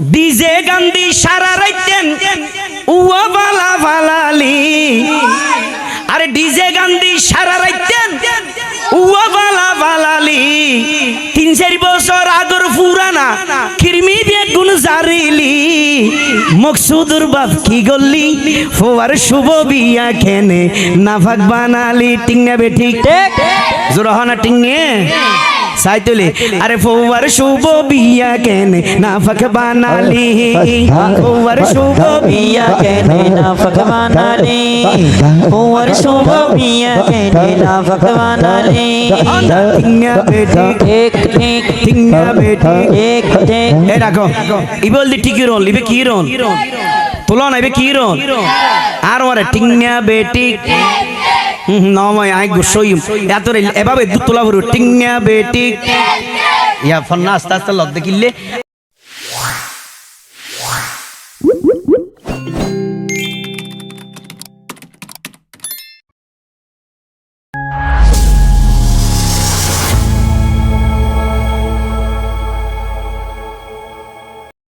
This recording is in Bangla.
ডিজে গান্ধী সারা রাইতেন, উয়া বালা বালালি আরে ডিজে গান্ধী সারা রাইতেন, উয়া বালা বালালি তিন চারি বছর আগর পুরানা কিরমি দিয়ে গুণ জারিলি। মকসুদুর বাপ কি গল্লি ফোয়ার শুভ বিয়া খেনে নাফাক বানালি টিঙ্গা বেঠিক জোর হনা টিঙ্গে সাইতুলি আরে ফোয়ার শুভ বিয়া কেনে নাফাক বানালি। ফোয়ার শুভ বিয়া কেনে না ফকবানালি ওর শুভ বিয়া কেনে না ফকবানালি টিঙ্গা বেঠিক ঠিক ঠিক টিঙ্গা বেঠিক ঠিক ঠিক এ ডাকো ইবল দি টিকি রোল ইবে কি রোল? তোলো না ইবে কি রোল? আর ওরে টিঙ্গা হুম নময় আই গুসইম এত এভাবে দুতলা ভরু টিঙ্গা বেটি ইয়া ফন্না আস্তে আস্তে লব দেখিলে